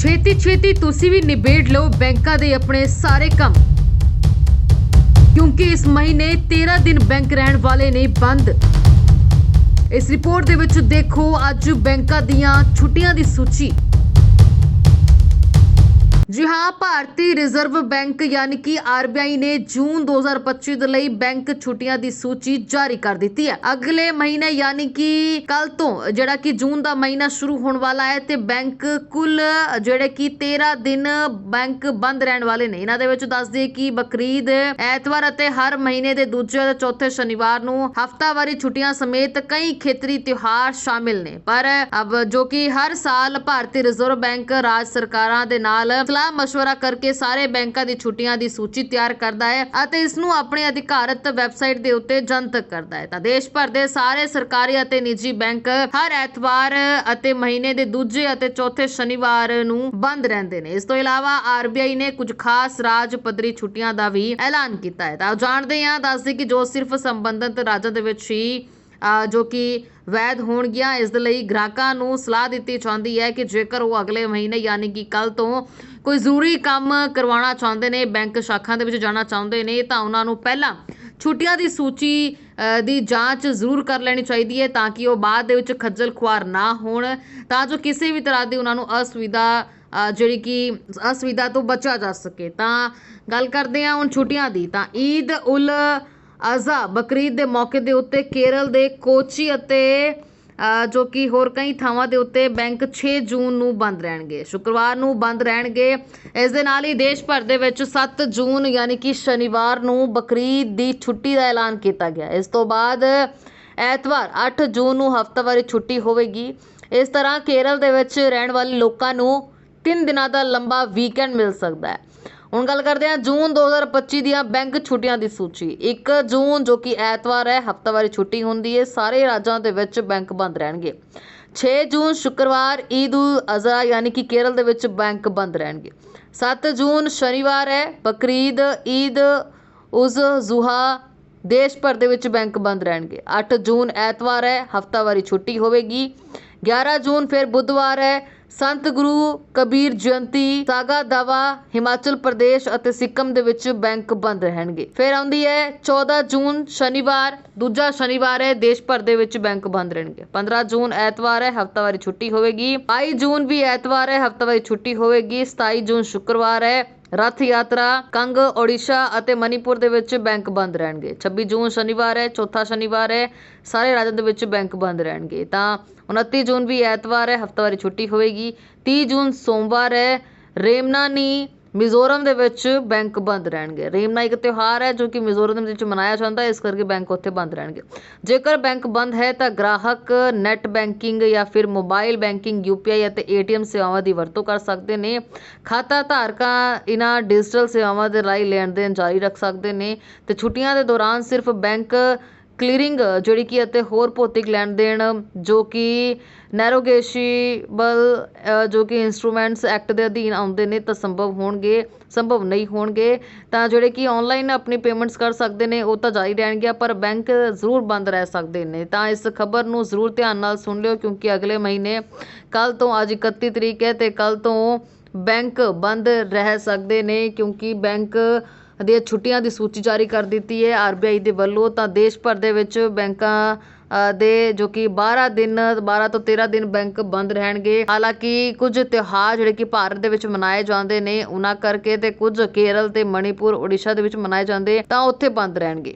ਛੇਤੀ ਛੇਤੀ ਤੁਸੀਂ ਵੀ ਨਿਬੇੜ ਲਓ ਬੈਂਕਾਂ ਦੇ ਆਪਣੇ ਸਾਰੇ ਕੰਮ। ਕਿਉਂਕਿ ਇਸ ਮਹੀਨੇ 13 ਦਿਨ ਬੈਂਕ ਰਹਿਣ ਵਾਲੇ ਨੇ ਬੰਦ। ਇਸ ਰਿਪੋਰਟ ਦੇ ਵਿੱਚ ਦੇਖੋ, ਅੱਜ ਬੈਂਕਾਂ ਦੀਆਂ ਛੁੱਟੀਆਂ ਦੀ ਸੂਚੀ। ਜੀ ਹਾਂ, ਭਾਰਤੀ ਰਿਜ਼ਰਵ ਬੈਂਕ ਯਾਨੀ ਕਿ ਆਰਬੀਆਈ ਨੇ ਜੂਨ 2025 ਦੇ ਲਈ ਬੈਂਕ ਛੁੱਟੀਆਂ ਦੀ ਸੂਚੀ ਜਾਰੀ ਕਰ ਦਿੱਤੀ ਹੈ। ਅਗਲੇ ਮਹੀਨੇ ਯਾਨੀ ਕਿ ਕੱਲ ਤੋਂ ਜਿਹੜਾ ਕਿ ਜੂਨ ਦਾ ਮਹੀਨਾ ਸ਼ੁਰੂ ਹੋਣ ਵਾਲਾ ਹੈ ਤੇ ਬੈਂਕ ਕੁੱਲ ਜਿਹੜੇ ਕਿ 13 ਦਿਨ ਬੈਂਕ ਬੰਦ ਰਹਿਣ ਵਾਲੇ ਨੇ। ਇਹਨਾਂ ਦੇ ਵਿੱਚ ਦੱਸ ਦਈਏ ਕਿ ਬਕਰੀਦ ਐਤਵਾਰ ਅਤੇ ਹਰ ਮਹੀਨੇ ਦੇ ਦੂਜੇ ਤੇ ਚੌਥੇ ਸ਼ਨੀਵਾਰ ਨੂੰ ਹਫ਼ਤਾਵਾਰੀ ਛੁੱਟੀਆਂ ਸਮੇਤ ਕਈ ਖੇਤਰੀ ਤਿਉਹਾਰ ਸ਼ਾਮਿਲ ਨੇ। ਪਰ ਅਬ ਜੋ ਕਿ ਹਰ ਸਾਲ ਭਾਰਤੀ ਰਿਜ਼ਰਵ ਬੈਂਕ ਰਾਜ ਸਰਕਾਰਾਂ ਦੇ ਨਾਲ ਸਲਾਹ مشورہ ਕਰਕੇ ਸਾਰੇ ਬੈਂਕਾਂ ਦੀ ਛੁੱਟੀਆਂ ਦੀ ਸੂਚੀ ਤਿਆਰ ਕਰਦਾ ਹੈ ਅਤੇ ਇਸ ਨੂੰ ਆਪਣੇ ਅਧਿਕਾਰਤ ਵੈਬਸਾਈਟ ਦੇ ਉੱਤੇ ਜਨਤਕ ਕਰਦਾ ਹੈ ਤਾਂ ਦੇਸ਼ ਭਰ ਦੇ ਸਾਰੇ ਸਰਕਾਰੀ ਅਤੇ ਨਿੱਜੀ ਬੈਂਕ ਹਰ ਐਤਵਾਰ ਅਤੇ ਮਹੀਨੇ ਦੇ ਦੂਜੇ ਅਤੇ ਚੌਥੇ ਸ਼ਨੀਵਾਰ ਨੂੰ ਬੰਦ ਰਹਿੰਦੇ ਨੇ ਇਸ ਤੋਂ ਇਲਾਵਾ ਆਰਬੀਆਈ ਨੇ ਕੁਝ ਖਾਸ ਰਾਜ ਪੱਧਰੀ ਛੁੱਟੀਆਂ ਦਾ ਵੀ ਐਲਾਨ ਕੀਤਾ ਹੈ ਤਾਂ ਜਾਣਦੇ ਹਾਂ ਦੱਸਦੇ ਕਿ ਜੋ ਸਿਰਫ ਸੰਬੰਧਿਤ ਰਾਜਾਂ ਦੇ ਵਿੱਚ ਹੀ ਅ, ਜੋ ਕਿ ਵੈਧ ਹੋਣਗੀਆਂ ਇਸ ਦੇ ਲਈ ਗ੍ਰਾਹਕਾਂ ਨੂੰ ਸਲਾਹ ਦਿੱਤੀ ਜਾਂਦੀ ਹੈ ਕਿ ਜੇਕਰ ਉਹ ਅਗਲੇ ਮਹੀਨੇ ਯਾਨੀ ਕਿ ਕੱਲ ਤੋਂ ਕੋਈ ਜ਼ਰੂਰੀ ਕੰਮ ਕਰਵਾਉਣਾ ਚਾਹੁੰਦੇ ਨੇ, ਬੈਂਕ ਸ਼ਾਖਾ ਦੇ ਵਿੱਚ ਜਾਣਾ ਚਾਹੁੰਦੇ ਨੇ, ਤਾਂ ਉਹਨਾਂ ਨੂੰ ਪਹਿਲਾਂ ਛੁੱਟੀਆਂ ਦੀ ਸੂਚੀ ਦੀ ਜਾਂਚ ਜ਼ਰੂਰ ਕਰ ਲੈਣੀ ਚਾਹੀਦੀ ਹੈ ਤਾਂ ਕਿ ਉਹ ਬਾਅਦ ਦੇ ਵਿੱਚ ਖੱਜਲ ਖੁਆਰ ਨਾ ਹੋਣ। ਤਾਂ ਜੋ ਕਿਸੇ ਵੀ ਤਰ੍ਹਾਂ ਦੀ ਉਹਨਾਂ ਨੂੰ ਅਸੁਵਿਧਾ ਜਿਹੜੀ ਕਿ ਅਸੁਵਿਧਾ ਤੋਂ ਬਚਿਆ ਜਾ ਸਕੇ। ਤਾਂ ਗੱਲ ਕਰਦੇ ਹਾਂ ਹੁਣ ਛੁੱਟੀਆਂ ਦੀ। ਤਾਂ ਈਦ ਉਲ ਅਜ਼ਾ, ਬਕਰੀਦ ਦੇ ਮੌਕੇ ਦੇ ਉੱਤੇ ਕੇਰਲ ਦੇ ਕੋਚੀ ਅਤੇ ਜੋ ਕਿ ਹੋਰ ਕਈ ਥਾਵਾਂ ਦੇ ਉੱਤੇ ਬੈਂਕ 6 ਜੂਨ ਨੂੰ ਬੰਦ ਰਹਿਣਗੇ। ਸ਼ੁੱਕਰਵਾਰ ਨੂੰ ਬੰਦ ਰਹਿਣਗੇ। ਇਸ ਦੇ ਨਾਲ ਹੀ ਦੇਸ਼ ਭਰ ਦੇ ਵਿੱਚ 7 ਜੂਨ ਯਾਨੀ ਕਿ ਸ਼ਨੀਵਾਰ ਨੂੰ ਬਕਰੀਦ ਦੀ ਛੁੱਟੀ ਦਾ ਐਲਾਨ ਕੀਤਾ ਗਿਆ। ਇਸ ਤੋਂ ਬਾਅਦ ਐਤਵਾਰ 8 ਜੂਨ ਨੂੰ ਹਫ਼ਤਾਵਾਰੀ ਛੁੱਟੀ ਹੋਵੇਗੀ। ਇਸ ਤਰ੍ਹਾਂ ਕੇਰਲ ਦੇ ਵਿੱਚ ਰਹਿਣ ਵਾਲੇ ਲੋਕਾਂ ਨੂੰ 3 ਦਿਨਾਂ ਦਾ ਲੰਬਾ ਵੀਕਐਂਡ ਮਿਲ ਸਕਦਾ ਹੈ। ਹੁਣ ਗੱਲ ਕਰਦੇ ਹਾਂ ਜੂਨ 2025 ਦੀਆਂ ਬੈਂਕ ਛੁੱਟੀਆਂ ਦੀ ਸੂਚੀ। 1 ਜੂਨ ਜੋ ਕਿ ਐਤਵਾਰ ਹੈ, ਹਫ਼ਤਾਵਾਰੀ ਛੁੱਟੀ ਹੁੰਦੀ ਹੈ, ਸਾਰੇ ਰਾਜਾਂ ਦੇ ਵਿੱਚ ਬੈਂਕ ਬੰਦ ਰਹਿਣਗੇ। 6 ਜੂਨ ਸ਼ੁੱਕਰਵਾਰ, ਈਦ ਉਲ ਅਜ਼ਹਾ ਯਾਨੀ ਕਿ ਕੇਰਲ ਦੇ ਵਿੱਚ ਬੈਂਕ ਬੰਦ ਰਹਿਣਗੇ। 7 ਜੂਨ ਸ਼ਨੀਵਾਰ ਹੈ, ਬਕਰੀਦ, ਈਦ ਉਜ਼ ਜ਼ੁਹਾ ਦੇਸ਼ ਭਰ ਦੇ ਵਿੱਚ ਬੈਂਕ ਬੰਦ ਰਹਿਣਗੇ। 8 ਜੂਨ ਐਤਵਾਰ ਹੈ, ਹਫ਼ਤਾਵਾਰੀ ਛੁੱਟੀ ਹੋਵੇਗੀ। 11 ਜੂਨ ਫਿਰ ਬੁੱਧਵਾਰ ਹੈ ਸੰਤ ਗੁਰੂ ਕਬੀਰ ਜਯੰਤੀ, ਸਾਗਾ ਦਾਵਾ, ਹਿਮਾਚਲ ਪ੍ਰਦੇਸ਼ ਅਤੇ ਸਿੱਕਮ ਦੇ ਵਿੱਚ ਬੈਂਕ ਬੰਦ ਰਹਿਣਗੇ। ਫਿਰ ਆਉਂਦੀ ਹੈ 14 ਜੂਨ, ਸ਼ਨੀਵਾਰ, ਦੂਜਾ ਸ਼ਨੀਵਾਰ ਹੈ, ਦੇਸ਼ ਭਰ ਦੇ ਵਿੱਚ ਬੈਂਕ ਬੰਦ ਰਹਿਣਗੇ। 15 ਜੂਨ ਐਤਵਾਰ ਹੈ, ਹਫ਼ਤਾਵਾਰੀ ਛੁੱਟੀ ਹੋਵੇਗੀ। 22 ਜੂਨ ਵੀ ਐਤਵਾਰ ਹੈ, ਹਫ਼ਤਾਵਾਰੀ ਛੁੱਟੀ ਹੋਵੇਗੀ। 27 ਜੂਨ ਸ਼ੁੱਕਰਵਾਰ ਹੈ ਰੱਥ ਯਾਤਰਾ ਕੰਗ, ਓਡੀਸ਼ਾ ਅਤੇ ਮਨੀਪੁਰ ਦੇ ਵਿੱਚ ਬੈਂਕ ਬੰਦ ਰਹਿਣਗੇ। 26 ਜੂਨ ਸ਼ਨੀਵਾਰ ਹੈ, ਚੌਥਾ ਸ਼ਨੀਵਾਰ ਹੈ, ਸਾਰੇ ਰਾਜਾਂ ਦੇ ਵਿੱਚ ਬੈਂਕ ਬੰਦ ਰਹਿਣਗੇ। ਤਾਂ 29 ਜੂਨ ਵੀ ਐਤਵਾਰ ਹੈ, ਹਫ਼ਤਾਵਾਰੀ ਛੁੱਟੀ ਹੋਵੇਗੀ। 30 ਜੂਨ ਸੋਮਵਾਰ ਹੈ, ਰੇਮਨਾਨੀ ਮਿਜ਼ੋਰਮ ਦੇ ਵਿੱਚ ਬੈਂਕ ਬੰਦ ਰਹਿਣਗੇ। ਰੇਮਨਾ ਇੱਕ ਤਿਉਹਾਰ ਹੈ ਜੋ ਕਿ ਮਿਜ਼ੋਰਮ ਦੇ ਵਿੱਚ ਮਨਾਇਆ ਜਾਂਦਾ ਹੈ ਇਸ ਕਰਕੇ ਬੈਂਕ ਉੱਥੇ ਬੰਦ ਰਹਿਣਗੇ। ਜੇਕਰ ਬੈਂਕ ਬੰਦ ਹੈ ਤਾਂ ਗ੍ਰਾਹਕ ਨੈਟ ਬੈਂਕਿੰਗ ਜਾਂ ਫਿਰ ਮੋਬਾਈਲ ਬੈਂਕਿੰਗ ਯੂਪੀਆਈ ਅਤੇ ਏਟੀਐਮ ਸੇਵਾਵਾਂ ਦੀ ਵਰਤੋਂ ਕਰ ਸਕਦੇ ਨੇ। ਖਾਤਾ ਧਾਰਕਾਂ ਇਹਨਾਂ ਡਿਜੀਟਲ ਸੇਵਾਵਾਂ ਦੇ ਰਾਹੀਂ ਲੈਣ ਦੇਣ ਜਾਰੀ ਰੱਖ ਸਕਦੇ ਨੇ ਤੇ ਛੁੱਟੀਆਂ ਦੇ ਦੌਰਾਨ ਸਿਰਫ ਬੈਂਕ ਕਲੀਅਰਿੰਗ ਜਿਹੜੀ ਕਿ ਅਤੇ ਹੋਰ ਭੌਤਿਕ ਲੈਣ ਦੇਣ, ਜੋ ਕਿ ਨੈਰੋਗੇਸ਼ੀਬਲ ਜੋ ਕਿ ਇੰਸਟਰੂਮੈਂਟਸ ਐਕਟ ਦੇ ਅਧੀਨ ਆਉਂਦੇ ਨੇ, ਤਾਂ ਸੰਭਵ ਹੋਣਗੇ, ਸੰਭਵ ਨਹੀਂ ਹੋਣਗੇ, ਤਾਂ ਜਿਹੜੇ ਕਿ ਔਨਲਾਈਨ ਆਪਣੀ ਪੇਮੈਂਟਸ ਕਰ ਸਕਦੇ ਨੇ, ਉਹ ਤਾਂ ਜਾਰੀ ਰਹਿਣਗੀਆਂ, ਪਰ ਬੈਂਕ ਜ਼ਰੂਰ ਬੰਦ ਰਹਿ ਸਕਦੇ ਨੇ। ਤਾਂ ਇਸ ਖਬਰ ਨੂੰ ਜ਼ਰੂਰ ਧਿਆਨ ਨਾਲ ਸੁਣ ਲਿਓ, ਕਿਉਂਕਿ ਅਗਲੇ ਮਹੀਨੇ ਕੱਲ ਤੋਂ ਅੱਜ 31 ਤਰੀਕ ਹੈ, ਤੇ ਕੱਲ ਤੋਂ ਬੈਂਕ ਬੰਦ ਰਹਿ ਸਕਦੇ ਨੇ, ਕਿਉਂਕਿ ਬੈਂਕ ਦੀਆਂ ਛੁੱਟੀਆਂ ਦੀ ਸੂਚੀ ਜਾਰੀ ਕਰ ਦਿੱਤੀ ਹੈ। ਆਰ ਬੀ ਆਈ ਦੇ ਵੱਲੋਂ ਤਾਂ ਦੇਸ਼ ਭਰ ਦੇ ਵਿੱਚ ਬੈਂਕਾਂ ਦੇ ਜੋ ਕਿ 12 ਦਿਨ 12 ਤੋਂ 13 ਦਿਨ ਬੈਂਕ ਬੰਦ ਰਹਿਣਗੇ। ਹਾਲਾਂਕਿ ਕੁਝ ਤਿਉਹਾਰ ਜਿਹੜੇ ਕਿ ਭਾਰਤ ਦੇ ਵਿੱਚ ਮਨਾਏ ਜਾਂਦੇ ਨੇ, ਉਹਨਾਂ ਕਰਕੇ ਤੇ ਕੁਝ ਕੇਰਲ ਤੇ ਮਣੀਪੁਰ ਓਡੀਸ਼ਾ ਦੇ ਵਿੱਚ ਮਨਾਏ ਜਾਂਦੇ, ਤਾਂ ਉੱਥੇ ਬੰਦ ਰਹਿਣਗੇ।